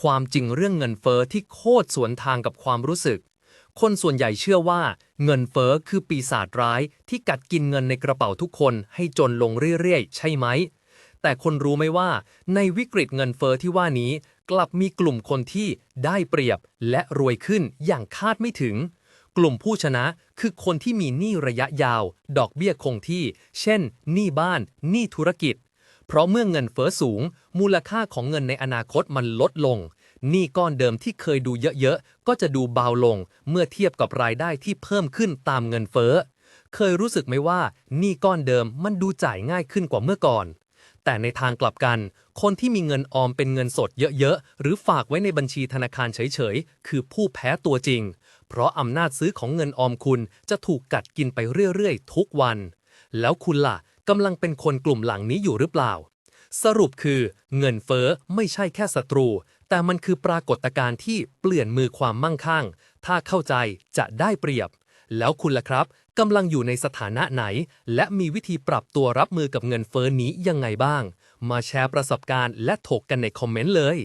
ความจริงเรื่องเงินเฟ้อที่โคตรสวนทางกับความรู้สึก คนส่วนใหญ่เชื่อว่าเงินเฟ้อคือปีศาจร้ายที่กัดกินเงินในกระเป๋าทุกคนให้จนลงเรื่อยๆ ใช่ไหม แต่คนรู้ไหมว่า ในวิกฤตเงินเฟ้อที่ว่านี้ กลับมีกลุ่มคนที่ได้เปรียบและรวยขึ้นอย่างคาดไม่ถึงกลุ่มผู้ชนะคือคนที่มีหนี้ระยะยาว ดอกเบี้ยคงที่ เช่น หนี้บ้าน หนี้ธุรกิจ เพราะเมื่อเงินเฟ้อสูง มูลค่าของเงินในอนาคตมันลดลงหนี้ก้อนเดิมที่เคยดูเยอะๆ ก็จะดูเบาลง เมื่อเทียบกับรายได้ที่เพิ่มขึ้นตามเงินเฟ้อ เคยรู้สึกไหมว่าหนี้ก้อนเดิมมันดูจ่ายง่ายขึ้นกว่าเมื่อก่อน แต่ในทางกลับกัน คนที่มีเงินออมเป็นเงินสดเยอะๆ หรือฝากไว้ในบัญชีธนาคารเฉยๆ คือผู้แพ้ตัวจริง เพราะอำนาจซื้อของเงินออมคุณจะถูกกัดกินไปเรื่อยๆ ทุกวัน แล้วคุณล่ะ กำลังเป็นคนกลุ่มหลังนี้อยู่หรือเปล่า สรุปคือเงินเฟ้อไม่ใช่แค่ศัตรู แต่มันคือปรากฏการณ์ที่เปลี่ยนมือความมั่งคั่ง ถ้าเข้าใจจะได้เปรียบ แล้วคุณล่ะครับกำลังอยู่ในสถานะไหน และมีวิธีปรับตัวรับมือกับเงินเฟ้อนี้ยังไงบ้าง มาแชร์ประสบการณ์และถกกันในคอมเมนต์เลย